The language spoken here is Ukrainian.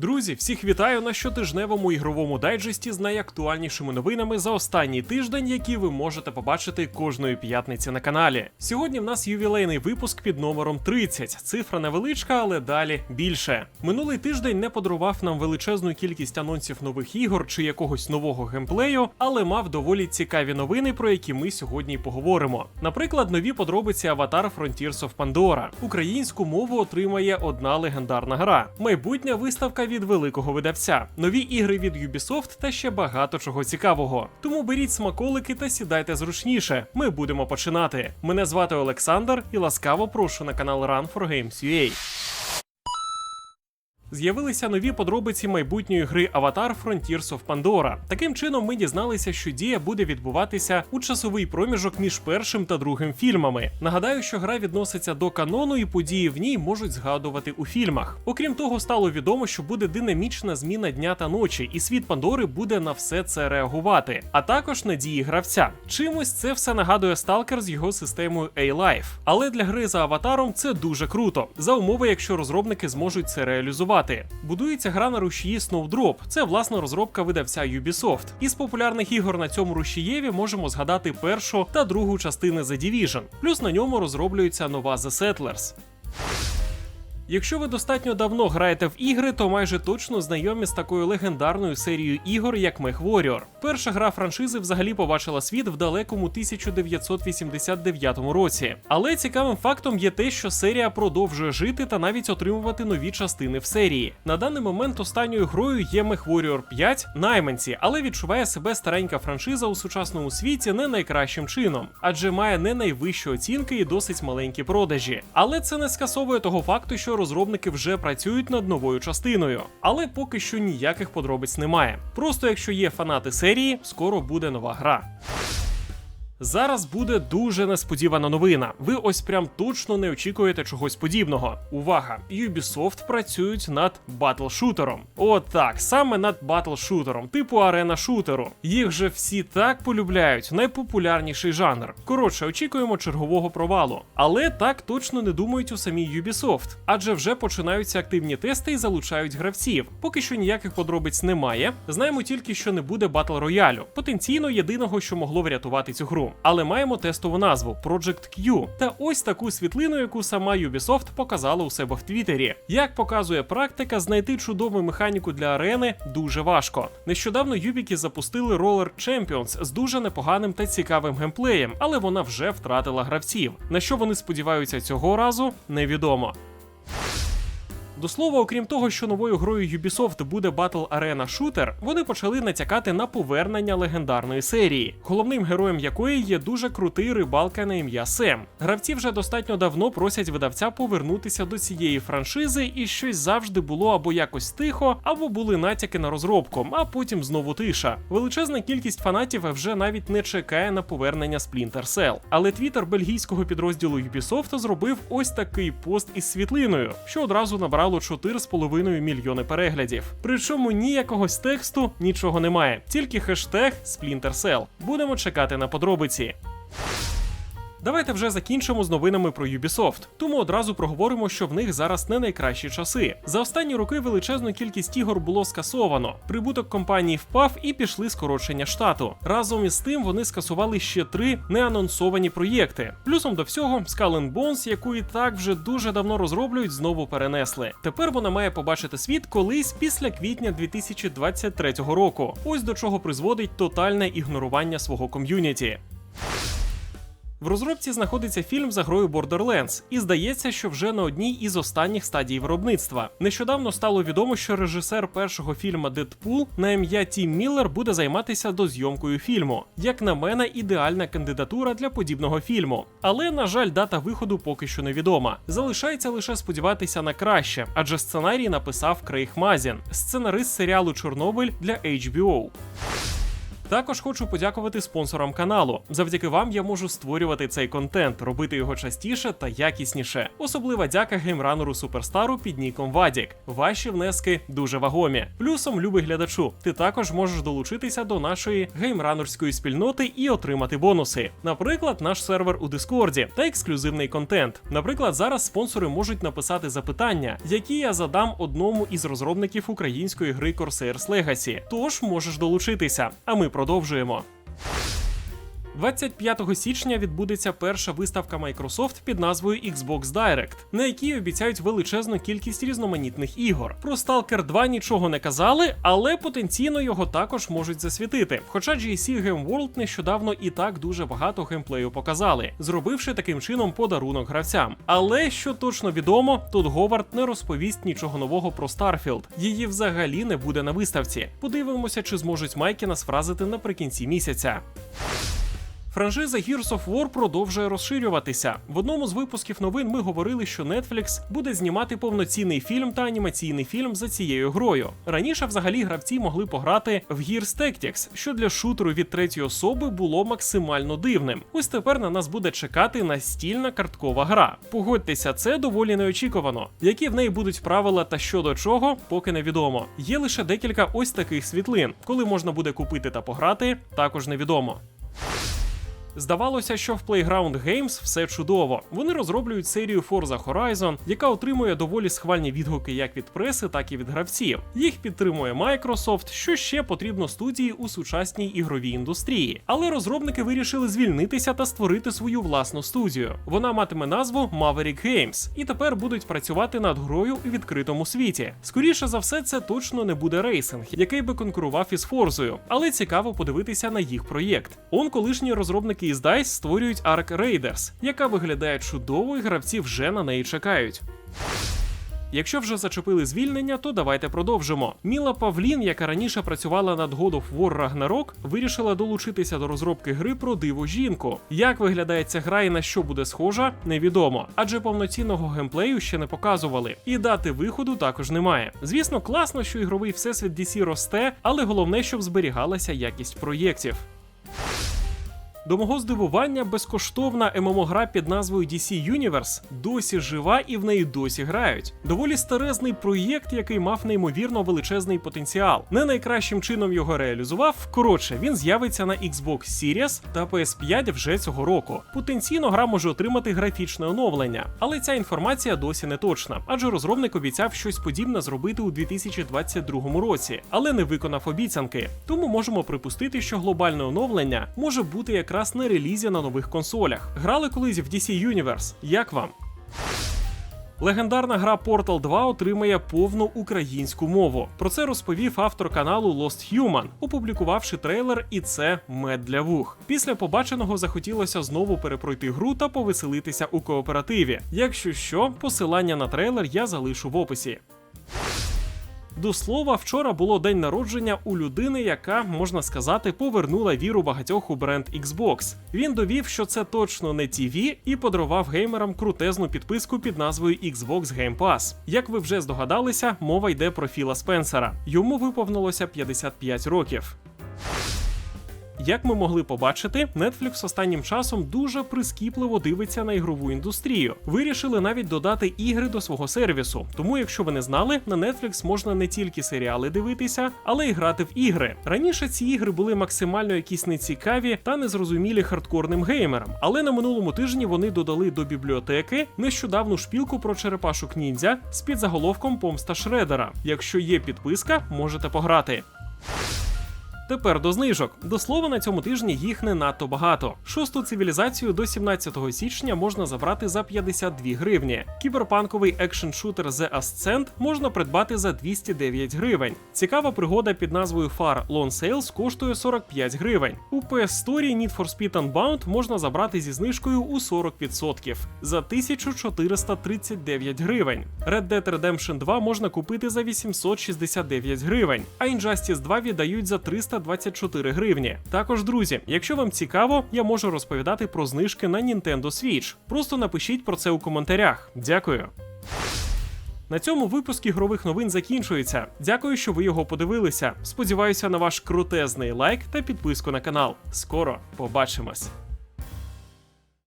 Друзі, всіх вітаю на щотижневому ігровому дайджесті з найактуальнішими новинами за останній тиждень, які ви можете побачити кожної п'ятниці на каналі. Сьогодні в нас ювілейний випуск під номером 30. Цифра невеличка, але далі більше. Минулий тиждень не подарував нам величезну кількість анонсів нових ігор чи якогось нового геймплею, але мав доволі цікаві новини, про які ми сьогодні поговоримо. Наприклад, нові подробиці Avatar Frontiers of Pandora. Українську мову отримає одна легендарна гра. Майбутня виставка від великого видавця, нові ігри від Ubisoft та ще багато чого цікавого. Тому беріть смаколики та сідайте зручніше. Ми будемо починати. Мене звати Олександр і ласкаво прошу на канал Run for Games UA. З'явилися нові подробиці майбутньої гри Avatar Frontiers of Pandora. Таким чином, ми дізналися, що дія буде відбуватися у часовий проміжок між першим та другим фільмами. Нагадаю, що гра відноситься до канону, і події в ній можуть згадувати у фільмах. Окрім того, стало відомо, що буде динамічна зміна дня та ночі, і світ Пандори буде на все це реагувати, а також надії гравця. Чимось це все нагадує Stalker з його системою A-Life. Але для гри за аватаром це дуже круто, за умови, якщо розробники зможуть це реалізувати. Будується гра на рушії Snowdrop. Це власна розробка видавця Ubisoft. Із популярних ігор на цьому рушієві можемо згадати першу та другу частини The Division. Плюс на ньому розроблюється нова The Settlers. Якщо ви достатньо давно граєте в ігри, то майже точно знайомі з такою легендарною серією ігор, як MechWarrior. Перша гра франшизи взагалі побачила світ в далекому 1989 році. Але цікавим фактом є те, що серія продовжує жити та навіть отримувати нові частини в серії. На даний момент останньою грою є MechWarrior 5 найманці, але відчуває себе старенька франшиза у сучасному світі не найкращим чином, адже має не найвищі оцінки і досить маленькі продажі. Але це не скасовує того факту, що розробники вже працюють над новою частиною. Але поки що ніяких подробиць немає. Просто якщо є фанати серії, скоро буде нова гра. Зараз буде дуже несподівана новина. Ви ось прям точно не очікуєте чогось подібного. Увага! Ubisoft працюють над батл-шутером. От так, саме над батл-шутером, типу арена шутеру. Їх же всі так полюбляють, найпопулярніший жанр. Коротше, очікуємо чергового провалу. Але так точно не думають у самій Ubisoft, адже вже починаються активні тести і залучають гравців. Поки що ніяких подробиць немає. Знаємо тільки, що не буде батл роялю, потенційно єдиного, що могло врятувати цю гру але маємо тестову назву Project Q та ось таку світлину, яку сама Ubisoft показала у себе в Твіттері. Як показує практика, знайти чудову механіку для арени дуже важко. Нещодавно Юбіки запустили Roller Champions з дуже непоганим та цікавим геймплеєм, але вона вже втратила гравців. На що вони сподіваються цього разу, невідомо. До слова, окрім того, що новою грою Ubisoft буде Battle Arena Shooter, вони почали натякати на повернення легендарної серії, головним героєм якої є дуже крутий рибалка на ім'я Сем. Гравці вже достатньо давно просять видавця повернутися до цієї франшизи, і щось завжди було або якось тихо, або були натяки на розробку, а потім знову тиша. Величезна кількість фанатів вже навіть не чекає на повернення Splinter Cell. Але твіттер бельгійського підрозділу Ubisoft зробив ось такий пост із світлиною, що одразу набрав набрало 4,5 мільйони переглядів. Причому ніякого тексту нічого немає, тільки хештег Splinter Cell. Будемо чекати на подробиці. Давайте вже закінчимо з новинами про Ubisoft. Тому одразу проговоримо, що в них зараз не найкращі часи. За останні роки величезну кількість ігор було скасовано. Прибуток компанії впав і пішли скорочення штату. Разом із тим вони скасували ще три неанонсовані проєкти. Плюсом до всього, Skull and Bones, яку і так вже дуже давно розроблюють, знову перенесли. Тепер вона має побачити світ колись після квітня 2023 року. Ось до чого призводить тотальне ігнорування свого ком'юніті. В розробці знаходиться фільм за грою Borderlands, і здається, що вже на одній із останніх стадій виробництва. Нещодавно стало відомо, що режисер першого фільму Дедпул на ім'я Тім Міллер буде займатися дозйомкою фільму. Як на мене, ідеальна кандидатура для подібного фільму. Але, на жаль, дата виходу поки що невідома. Залишається лише сподіватися на краще, адже сценарій написав Крейг Мазін, сценарист серіалу Чорнобиль для HBO. Також хочу подякувати спонсорам каналу. Завдяки вам я можу створювати цей контент, робити його частіше та якісніше. Особлива дяка геймранеру Суперстару під ніком Вадік. Ваші внески дуже вагомі. Плюсом, любий глядачу, ти також можеш долучитися до нашої геймранерської спільноти і отримати бонуси. Наприклад, наш сервер у Дискорді та ексклюзивний контент. Наприклад, зараз спонсори можуть написати запитання, які я задам одному із розробників української гри Corsairs Legacy. Тож можеш долучитися. А ми продовжуємо. 25 січня відбудеться перша виставка Microsoft під назвою Xbox Direct, на якій обіцяють величезну кількість різноманітних ігор. Про Stalker 2 нічого не казали, але потенційно його також можуть засвітити. Хоча GSC Game World нещодавно і так дуже багато геймплею показали, зробивши таким чином подарунок гравцям. Але що точно відомо, тут Говард не розповість нічого нового про Starfield. Її взагалі не буде на виставці. Подивимося, чи зможуть майки нас вразити наприкінці місяця. Франшиза Gears of War продовжує розширюватися. В одному з випусків новин ми говорили, що Netflix буде знімати повноцінний фільм та анімаційний фільм за цією грою. Раніше взагалі гравці могли пограти в Gears Tactics, що для шутеру від третьої особи було максимально дивним. Ось тепер на нас буде чекати настільна карткова гра. Погодьтеся, це доволі неочікувано. Які в неї будуть правила та що до чого, поки невідомо. Є лише декілька ось таких світлин, коли можна буде купити та пограти, також невідомо. Здавалося, що в Playground Games все чудово. Вони розроблюють серію Forza Horizon, яка отримує доволі схвальні відгуки як від преси, так і від гравців. Їх підтримує Microsoft, що ще потрібно студії у сучасній ігровій індустрії. Але розробники вирішили звільнитися та створити свою власну студію. Вона матиме назву Maverick Games, і тепер будуть працювати над грою у відкритому світі. Скоріше за все, це точно не буде рейсинг, який би конкурував із Форзою, але цікаво подивитися на їх проєкт. Он колишні розробники із DICE створюють Ark Raiders, яка виглядає чудово, і гравці вже на неї чекають. Якщо вже зачепили звільнення, то давайте продовжимо. Міла Павлін, яка раніше працювала над God of War Ragnarok, вирішила долучитися до розробки гри про диву жінку. Як виглядає ця гра і на що буде схожа, невідомо, адже повноцінного геймплею ще не показували, і дати виходу також немає. Звісно, класно, що ігровий всесвіт DC росте, але головне, щоб зберігалася якість проєктів. До мого здивування, безкоштовна ММО-гра під назвою DC Universe досі жива і в неї досі грають. Доволі старезний проєкт, який мав неймовірно величезний потенціал. Не найкращим чином його реалізував. Коротше, він з'явиться на Xbox Series та PS5 вже цього року. Потенційно гра може отримати графічне оновлення, але ця інформація досі не точна, адже розробник обіцяв щось подібне зробити у 2022 році, але не виконав обіцянки. Тому можемо припустити, що глобальне оновлення може бути як якраз на релізі на нових консолях. Грали колись в DC Universe. Як вам? Легендарна гра Portal 2 отримає повну українську мову. Про це розповів автор каналу Lost Human, опублікувавши трейлер, і це мед для вух. Після побаченого захотілося знову перепройти гру та повеселитися у кооперативі. Якщо що, посилання на трейлер я залишу в описі. До слова, вчора було день народження у людини, яка, можна сказати, повернула віру багатьох у бренд Xbox. Він довів, що це точно не TV, і подарував геймерам крутезну підписку під назвою Xbox Game Pass. Як ви вже здогадалися, мова йде про Філа Спенсера. Йому виповнилося 55 років. Як ми могли побачити, Netflix останнім часом дуже прискіпливо дивиться на ігрову індустрію. Вирішили навіть додати ігри до свого сервісу. Тому, якщо ви не знали, на Netflix можна не тільки серіали дивитися, але й грати в ігри. Раніше ці ігри були максимально якісь нецікаві та незрозумілі хардкорним геймерам. Але на минулому тижні вони додали до бібліотеки нещодавну шпілку про черепашок ніндзя з під заголовком Помста Шредера. Якщо є підписка, можете пограти. Тепер до знижок. До слова, на цьому тижні їх не надто багато. Шосту цивілізацію до 17 січня можна забрати за 52 гривні. Кіберпанковий екшн-шутер The Ascent можна придбати за 209 гривень. Цікава пригода під назвою Far Lone Sales коштує 45 гривень. У PS Store Need for Speed Unbound можна забрати зі знижкою у 40% за 1439 гривень. Red Dead Redemption 2 можна купити за 869 гривень, а Injustice 2 віддають за 300 24 гривні. Також, друзі, якщо вам цікаво, я можу розповідати про знижки на Nintendo Switch. Просто напишіть про це у коментарях. Дякую. На цьому випуск ігрових новин закінчується. Дякую, що ви його подивилися. Сподіваюся на ваш крутезний лайк та підписку на канал. Скоро побачимось.